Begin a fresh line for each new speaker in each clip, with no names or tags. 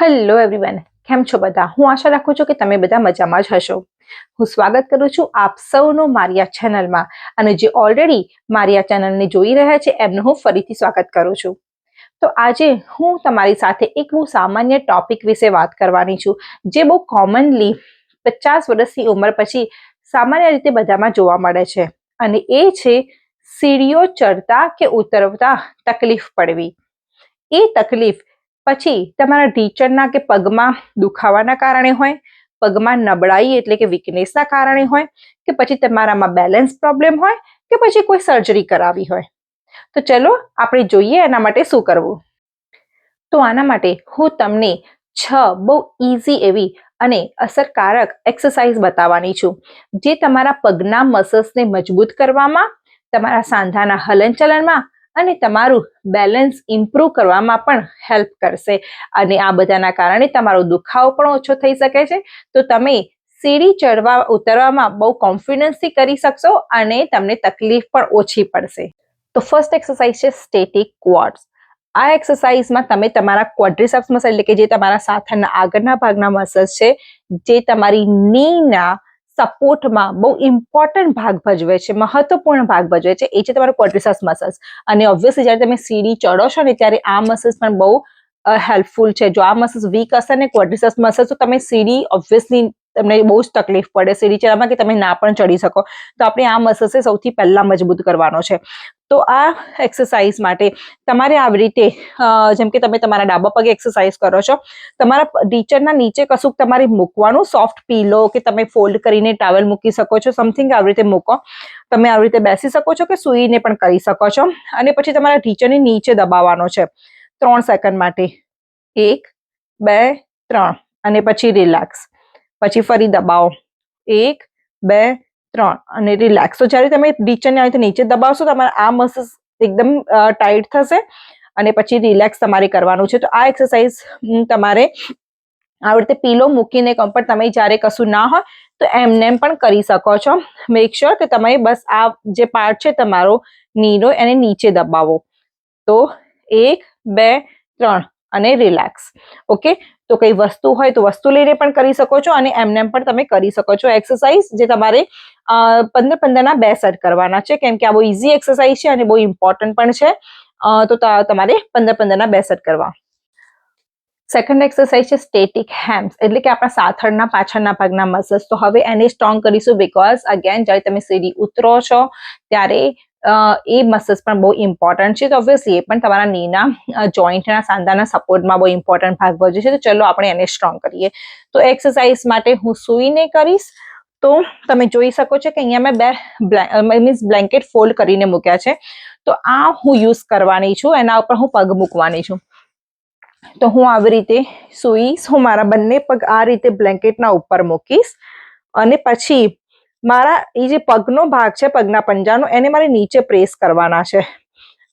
Hello everyone કેમ છો બધા? હું આશા રાખું છું કે તમે બધા મજામાં જ હશો. હું સ્વાગત કરું છું આપ સૌનું મારી આ ચેનલમાં. અને જે ઓલરેડી મારી આ ચેનલને જોઈ રહ્યા છે, એમનું હું ફરીથી સ્વાગત કરું છું. તો આજે હું તમારી સાથે એક બહુ સામાન્ય ટોપિક વિશે વાત કરવાની છું, જે બહુ કોમનલી પચાસ વર્ષની ઉંમર પછી સામાન્ય રીતે બધામાં જોવા મળે છે. અને એ છે, સીડીઓ ચડતા કે ઉતરતા તકલીફ પડવી. એ તકલીફ પછી તમારા ટીચરના કે પગમાં દુખાવાના કારણે હોય, પગમાં નબળાઈ એટલે કે વીકનેસના કારણે હોય, કે પછી તમારામાં બેલેન્સ પ્રોબ્લેમ હોય, કે પછી કોઈ સર્જરી કરાવી હોય. તો ચલો આપણે જોઈએ એના માટે શું કરવું. તો આના માટે હું તમને છ બહુ ઇઝી એવી અને અસરકારક એક્સરસાઇઝ બતાવવાની છું. જે તમારા પગના મસલ્સને મજબૂત કરવામાં, તમારા સાંધાના હલનચલનમાં અને તમારું બેલેન્સ ઇમ્પ્રૂવ કરવામાં પણ હેલ્પ કરશે. અને આ બધાના કારણે તમારો દુખાવો પણ ઓછો થઈ શકે છે. તો તમે સીડી ચડવા ઉતરવામાં બહુ કોન્ફિડન્સથી કરી શકશો અને તમને તકલીફ પણ ઓછી પડશે. તો ફર્સ્ટ એક્સરસાઇઝ છે સ્ટેટિક ક્વોડ્સ આ એક્સરસાઇઝમાં તમે તમારા ક્વોડ્રિસેપ્સ મસલ એટલે કે જે તમારા સાથના આગળના ભાગના મસલ્સ છે, જે તમારી નીના સપોર્ટમાં બહુ ઇમ્પોર્ટન્ટ ભાગ ભજવે છે, મહત્વપૂર્ણ ભાગ ભજવે છે, એ છે તમારો ક્વોડ્રિસસ મસલ્સ અને ઓબ્વિયસલી જ્યારે તમે સીડી ચડો છો ને ત્યારે આ મસલ્સ પણ બહુ હેલ્પફુલ છે. જો આ મસલ્સ વીક હશે ને ક્વોડ્રિસસ મસલ્સ તો તમે સીડી ઓબ્વિયસલી તમને બહુ જ તકલીફ પડે સીડી ચડવામાં કે તમે ના પણ ચડી શકો. તો આપણે આ મસલ્સે સૌથી પહેલા મજબૂત કરવાનો છે. તો આ એક્સરસાઇઝ માટે તમારે આવી રીતે જેમ કે તમે તમારા ડાબા પગે એક્સરસાઇઝ કરો છો, તમારા ટીચરના નીચે કશુંક તમારે મૂકવાનું સોફ્ટ પીલો કે તમે ફોલ્ડ કરીને ટાવેલ મૂકી શકો છો સમથિંગ આવી રીતે મૂકો. તમે આવી રીતે બેસી શકો છો કે સૂઈને પણ કરી શકો છો. અને પછી તમારા ટીચરની નીચે દબાવવાનો છે. ત્રણ સેકન્ડ માટે. એક, બે, ત્રણ. અને પછી રિલેક્સ પછી ફરી દબાવો. એક, બે, ત્રણ. અને રિલેક્સ તો જ્યારે તમે નીચેને આવી નીચે દબાવશો તમારા આ મસલ્સ એકદમ ટાઈટ થશે. અને પછી રિલેક્સ તમારે કરવાનું છે. તો આ એક્સરસાઇઝ તમારે આવી રીતે પીલો મૂકીને પણ તમે જ્યારે કશું ના હોય, તો એમને પણ કરી શકો છો. મેક શ્યોર કે તમે બસ આ જે પાર્ટ છે તમારો નીરો એને નીચે દબાવો. તો એક, બે, ત્રણ. અને રિલેક્સ ઓકે તો કઈ વસ્તુ હોય તો વસ્તુ લઈને પણ કરી શકો છો અને એમને પણ તમે કરી શકો છો એક્સરસાઇઝ જે તમારે પંદર પંદરના બે સેટ કરવાના છે. કેમ કે આ બહુ ઇઝી એક્સરસાઇઝ છે અને બહુ ઇમ્પોર્ટન્ટ પણ છે. તો તમારે પંદર પંદરના બે સેટ કરવા. સેકન્ડ એક્સરસાઇઝ છે સ્ટેટિક હેમ્સ એટલે કે આપણા સાથળના, પાછળના ભાગના મસલ્સ તો હવે એને સ્ટ્રોંગ કરીશું બિકોઝ અગેન જ્યારે તમે સીડી ઉતરો છો, ત્યારે એ મસલ્સ પણ બહુ ઇમ્પોર્ટન્ટ છે. તો ઓબ્વિયસલી એ પણ તમારા નીના જોઈન્ટના સાંધાના સપોર્ટમાં બહુ ઇમ્પોર્ટન્ટ ભાગ ભજવે છે. તો ચલો આપણે એને સ્ટ્રોંગ કરીએ. તો એક્સરસાઇઝ માટે હું સૂઈને કરીશ. તો તમે જોઈ શકો છો કે અહીંયા મેં બે મીન્સ બ્લેન્કેટ ફોલ્ડ કરીને મૂક્યા છે. તો આ હું યુઝ કરવાની છું. એના ઉપર હું પગ મૂકવાની છું. તો હું આવી રીતે સૂઈશ. હું મારા બંને પગ આ રીતે બ્લેન્કેટના ઉપર મૂકીશ. અને પછી મારા એ જે પગનો ભાગ છે, પગના પંજાનો, એને મારે નીચે પ્રેસ કરવાના છે.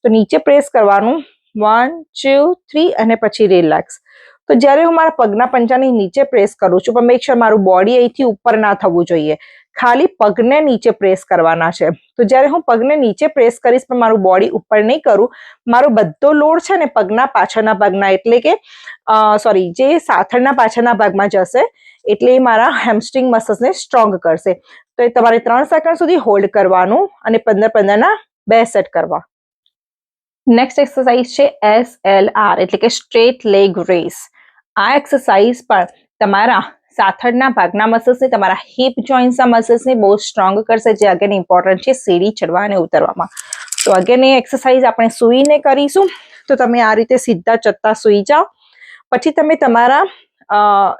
તો નીચે પ્રેસ કરવાનું. વન ટુ થ્રી અને પછી રિલેક્સ તો જ્યારે હું મારા પગના પંજાની નીચે પ્રેસ કરું છું, પણ મેક શ્યોર મારું બોડી અહીંથી ઉપર ના થવું જોઈએ. ખાલી પગને નીચે પ્રેસ કરવાના છે. તો જ્યારે હું પગને નીચે પ્રેસ કરીશ, પણ મારું બોડી ઉપર નહીં કરું, મારો બધો લોડ છે ને પગના પાછળના ભાગના, એટલે કે સોરી જે સાથળના પાછળના ભાગમાં જશે, એટલે એ મારા હેમસ્ટ્રિંગ મસલ્સને સ્ટ્રોંગ કરશે. તો એ તમારે ત્રણ સેકન્ડ સુધી હોલ્ડ કરવાનું અને પંદર પંદરના બે સેટ કરવા. નેક્સ્ટ એક્સરસાઇઝ છે એસ એલ આર એટલે કે સ્ટ્રેટ લેગ રેસ આ એક્સરસાઇઝ પણ તમારા સાથળના ભાગના મસલ્સને તમારા હિપ જોઈન્ટ્સના મસલ્સને બહુ સ્ટ્રોંગ કરશે, જે અગેન ઇમ્પોર્ટન્ટ છે સીડી ચડવા અને ઉતરવામાં. તો અગેન એ એક્સરસાઇઝ આપણે સૂઈને કરીશું. તો તમે આ રીતે સીધા ચત્તા સૂઈ જાઓ. પછી તમે તમારા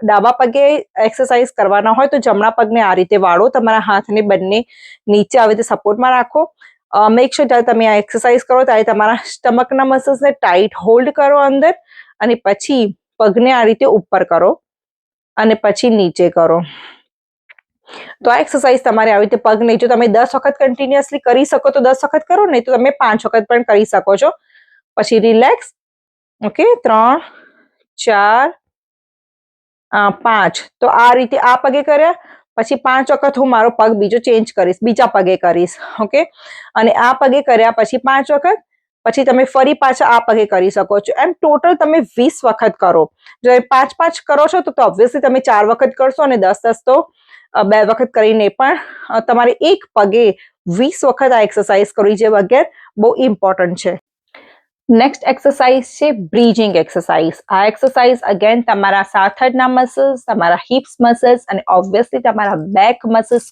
ડાબા પગે એક્સરસાઇઝ કરવાના હોય તો જમણા પગને આ રીતે વાળો, તમારા હાથને બંને નીચે આવી રીતે સપોર્ટમાં રાખો. મેક શ્યોર જ્યારે તમે આ એક્સરસાઇઝ કરો ત્યારે તમારા સ્ટમકના મસલ્સને ટાઈટ હોલ્ડ કરો અંદર અને પછી પગને આ રીતે ઉપર કરો અને પછી નીચે કરો. તો આ એક્સરસાઇઝ તમારે આવી રીતે પગ નહીં, જો તમે દસ વખત કન્ટિન્યુઅસલી કરી શકો તો દસ વખત કરો, નહીં તો તમે પાંચ વખત પણ કરી શકો છો. પછી રિલેક્સ ઓકે ત્રણ, ચાર પાંચ. તો આ રીતે આ પગે કર્યા. પછી પાંચ વખત હું મારો પગ બીજો ચેન્જ કરીશ, બીજા પગે કરીશ. ઓકે? અને આ પગે કર્યા પછી પાંચ વખત. પછી તમે ફરી પાછા આ પગે કરી શકો છો. એમ ટોટલ તમે વીસ વખત કરો. જો પાંચ પાંચ કરો છો તો ઓબ્વિયસલી તમે ચાર વખત કરશો અને દસ દસ તો બે વખત કરીને પણ તમારે એક પગે વીસ વખત આ એક્સરસાઇઝ કરવી જે વગેરે બહુ ઇમ્પોર્ટન્ટ છે. નેક્સ્ટ એક્સરસાઇઝ છે બ્રીજિંગ એક્સરસાઇઝ આ એક્સરસાઇઝ અગેન તમારા સાથળના મસલ્સ તમારા હિપ્સ મસલ્સ અને ઓબ્વિયસલી તમારા બેક મસલ્સ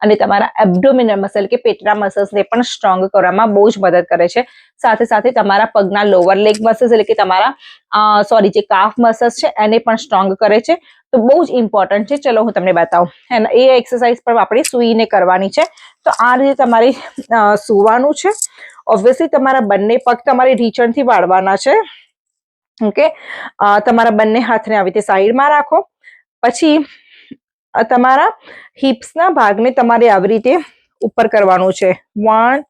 અને તમારા એબડોમિનલ મસલ કે પેટના મસલ્સને પણ સ્ટ્રોંગ કરવામાં બહુ જ મદદ કરે છે. સાથે સાથે તમારા પગના લોઅર લેગ મસલ્સ એટલે કે તમારા સોરી જે કાફ મસલ્સ છે, એને પણ સ્ટ્રોંગ કરે છે. તો બહુ જ ઇમ્પોર્ટન્ટ છે. ચલો, હું તમને બતાવું. અને એ એક્સરસાઇઝ પણ આપણે સૂઈને કરવાની છે. તો આ રીતે તમારે સૂવાનું છે. ઓબ્વિયસલી તમારા બંને પગ તમારે ઢીચણથી વાળવાના છે. ઓકે તમારા બંને હાથને આવી રીતે સાઈડમાં રાખો. પછી તમારા હિપ્સના ભાગને તમારે આવી રીતે ઉપર કરવાનું છે. વન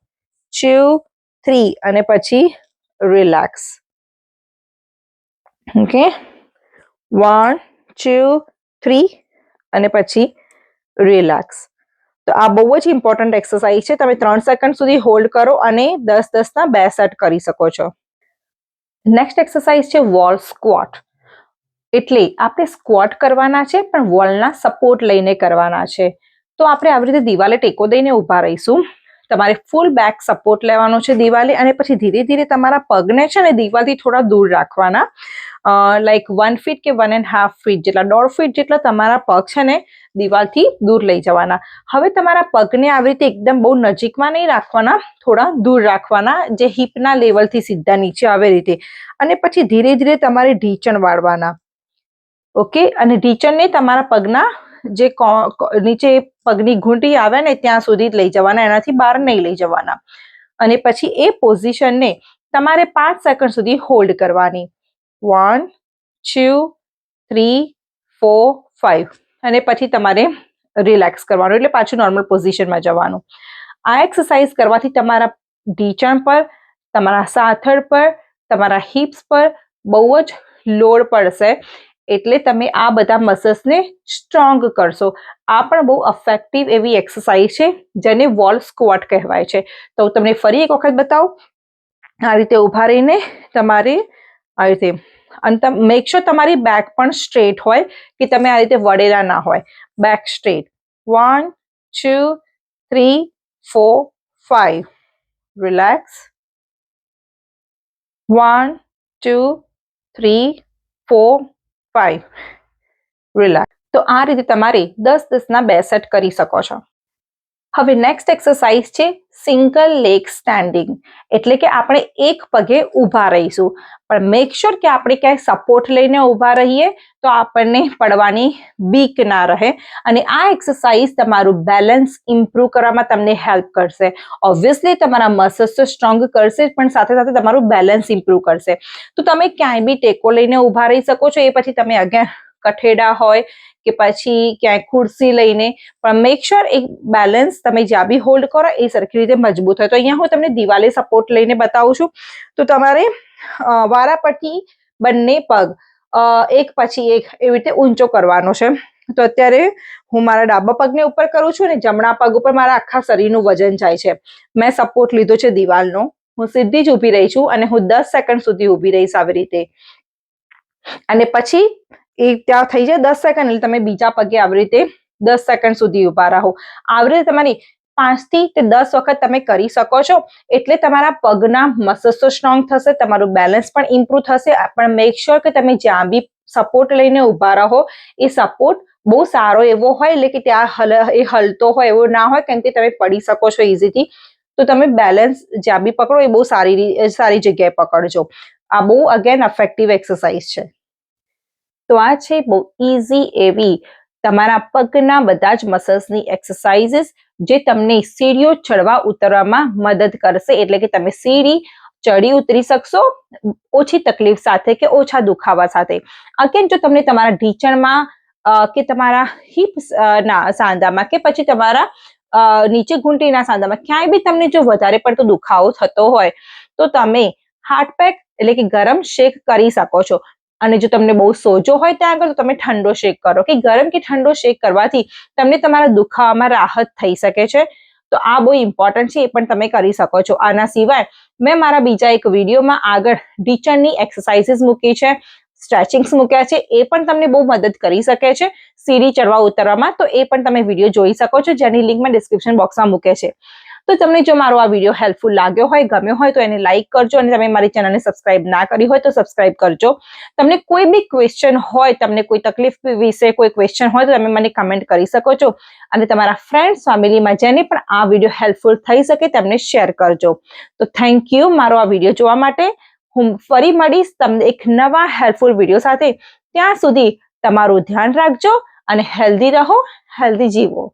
ટુ થ્રી અને પછી relax okay one two three અને પછી રિલેક્સ તો આ બહુ જ ઇમ્પોર્ટન્ટ એક્સરસાઇઝ છે. તમે ત્રણ સેકન્ડ સુધી હોલ્ડ કરો અને દસ દસના બે સેટ કરી શકો છો. નેક્સ્ટ એક્સરસાઇઝ છે વોલ સ્ક્વોટ એટલે આપણે સ્ક્વોટ કરવાના છે, પણ વોલના સપોર્ટ લઈને કરવાના છે. તો આપણે આવી રીતે દિવાલે ટેકો દઈને ઊભા રહીશું. તમારે ફૂલ બેક સપોર્ટ લેવાનો છે દિવાલે અને પછી ધીરે ધીરે તમારા પગને છે ને દિવાલથી થોડા દૂર રાખવાના. લાઈક વન ફીટ કે વન એન્ડ હાફ ફીટ જેટલા, દોઢ ફીટ જેટલા તમારા પગ છે ને દિવાલથી દૂર લઈ જવાના. હવે તમારા પગને આવી રીતે એકદમ બહુ નજીકમાં નહીં રાખવાના, થોડા દૂર રાખવાના, જે હિપના લેવલથી સીધા નીચે આવે રીતે. અને પછી ધીરે ધીરે તમારે ઢીચણ વાળવાના. ઓકે? અને ઢીચણને તમારા પગના જે નીચે પગની ઘૂંટી આવે ને ત્યાં સુધી જ લઈ જવાના, એનાથી બહાર નહીં લઈ જવાના. અને પછી એ પોઝિશનને તમારે પાંચ સેકન્ડ સુધી હોલ્ડ કરવાની. One, two, three, four five અને પછી તમારે રિલેક્સ કરવાનું, એટલે પાછું નોર્મલ પોઝિશનમાં જવાનું. આ એક્સરસાઇઝ કરવાથી તમારા ઢીચણ પર, તમારા સાથળ પર, તમારા હિપ્સ પર બહુ જ લોડ પડશે. એટલે તમે આ બધા મસલ્સને સ્ટ્રોંગ કરશો. આ પણ બહુ અફેક્ટિવ એવી એક્સરસાઇઝ છે, જેને વોલ સ્ક્વોટ કહેવાય છે. તો હું તમને ફરી એક વખત બતાવું. આ રીતે ઊભા રહીને તમારે આ રીતે અને મેક શ્યોર તમારી બેક પણ સ્ટ્રેટ હોય કે તમે આ રીતે વળેલા ના હોય. Back straight one two three four five relax one two three four five relax તો આ રીતે તમારે દસ દસના બે સેટ કરી શકો છો. હવે નેક્સ્ટ એક્સરસાઇઝ છે સિંગલ લેગ સ્ટેન્ડિંગ એટલે કે આપણે એક પગે ઊભા રહીશું. પણ મેક શ્યોર કે આપણે ક્યાંય સપોર્ટ લઈને ઊભા રહીએ તો આપણને પડવાની બીક ના રહે. અને આ એક્સરસાઇઝ તમારું બેલેન્સ ઇમ્પ્રૂવ કરવામાં તમને હેલ્પ કરશે. ઓબ્વિયસલી તમારા મસલ્સ તો સ્ટ્રોંગ કરશે, પણ સાથે સાથે તમારું બેલેન્સ ઇમ્પ્રૂવ કરશે. તો તમે ક્યાંય બી ટેકો લઈને ઊભા રહી શકો છો, એ પછી તમે અગેન કઠેડા હોય કે પછી ક્યાંય ખુરશી લઈને, પણ મેક શ્યોર એક બેલેન્સ તમે જ્યાં બી હોલ્ડ કરો એ સરખી રીતે મજબૂત હોય. તો અહીંયા હું તમને દિવાલે સપોર્ટ લઈને બતાવું છું. તો તમારે વારાપટ્ટી બંને પગ એક પછી એક એવી રીતે ઊંચો કરવાનો છે. તો અત્યારે હું મારા ડાબા પગને ઉપર કરું છું અને જમણા પગ ઉપર મારા આખા શરીરનું વજન જાય છે. મેં સપોર્ટ લીધો છે દિવાલનો. હું સીધી જ ઊભી રહી છું અને હું દસ સેકન્ડ સુધી ઊભી રહીશ આવી રીતે. અને પછી એ ત્યાં થઈ જાય દસ સેકન્ડ એટલે તમે બીજા પગે આવી રીતે દસ સેકન્ડ સુધી ઊભા રહો. આવી રીતે તમારી પાંચથી તે દસ વખત તમે કરી શકો છો. એટલે તમારા પગના મસલ્સ સ્ટ્રોંગ થશે, તમારું બેલેન્સ પણ ઇમ્પ્રૂવ થશે. પણ મેક શ્યોર કે તમે જ્યાં બી સપોર્ટ લઈને ઊભા રહો, એ સપોર્ટ બહુ સારો એવો હોય, એટલે કે ત્યાં હલ, એ હલતો હોય એવો ના હોય, કેમ કે તમે પડી શકો છો ઇઝીથી તો તમે બેલેન્સ જ્યાં બી પકડો, એ બહુ સારી સારી જગ્યાએ પકડજો. આ બહુ અગેન અફેક્ટિવ એક્સરસાઇઝ છે. તો આ છે બહુ ઇઝી એવી તમારા પગના બધા જ મસલ્સની એક્સરસાઇઝીસ જે તમને સીડીઓ ચડવા ઉતરવામાં મદદ કરશે. એટલે કે તમે સીડી ચડી ઉતરી શકશો, ઓછી તકલીફ સાથે કે ઓછા દુખાવા સાથે. અગેન જો તમને તમારા ઢીચણમાં કે તમારા હિપ ના, સાંધામાં કે પછી તમારા નીચે ઘૂંટીના સાંધામાં ક્યાંય બી તમને જો વધારે પડતો દુખાવો થતો હોય, તો તમે હાર્ટ પેક એટલે કે ગરમ શેક કરી શકો છો. અને જો તમને બહુ સોજો હોય ત્યાં આગળ, તો તમે ઠંડો શેક કરો. કે ગરમ કે ઠંડો શેક કરવાથી તમને તમારા દુખાવામાં રાહત થઈ શકે છે. તો આ બહુ ઇમ્પોર્ટન્ટ છે, એ પણ તમે કરી શકો છો. આના સિવાય, મેં મારા બીજા એક વિડીયોમાં આગળ ઢીચણની એક્સરસાઇઝીસ મૂકી છે સ્ટ્રેચિંગ્સ મૂક્યા છે, એ પણ તમને બહુ મદદ કરી શકે છે. સીડી ચડવા ઉતરવામાં, તો એ પણ તમે વીડિયો જોઈ શકો છો, જેની લિંક મેં ડિસ્ક્રિપ્શન બોક્સમાં મૂકે છે. તો તમને જો મારો આ વીડિયો હેલ્પફુલ લાગ્યો હોય, ગમ્યો હોય, તો એને લાઇક કરજો અને તમે મારી ચેનલને સબસ્ક્રાઇબ ના કરી હોય તો સબસ્ક્રાઇબ કરજો. તમને કોઈ બી ક્વેશ્ચન હોય, તમને કોઈ તકલીફ વિશે કોઈ ક્વેશ્ચન હોય, તો તમે મને કમેન્ટ કરી શકો છો અને તમારા ફ્રેન્ડ્સ ફેમિલીમાં જેને પણ આ વીડિયો હેલ્પફુલ થઈ શકે તેમને શેર કરજો. તો થેન્ક યુ મારો આ વીડિયો જોવા માટે. હું ફરી મળીશ તમને એક નવા હેલ્પફુલ વીડિયો સાથે. ત્યાં સુધી તમારું ધ્યાન રાખજો અને હેલ્ધી રહો હેલ્ધી જીવો.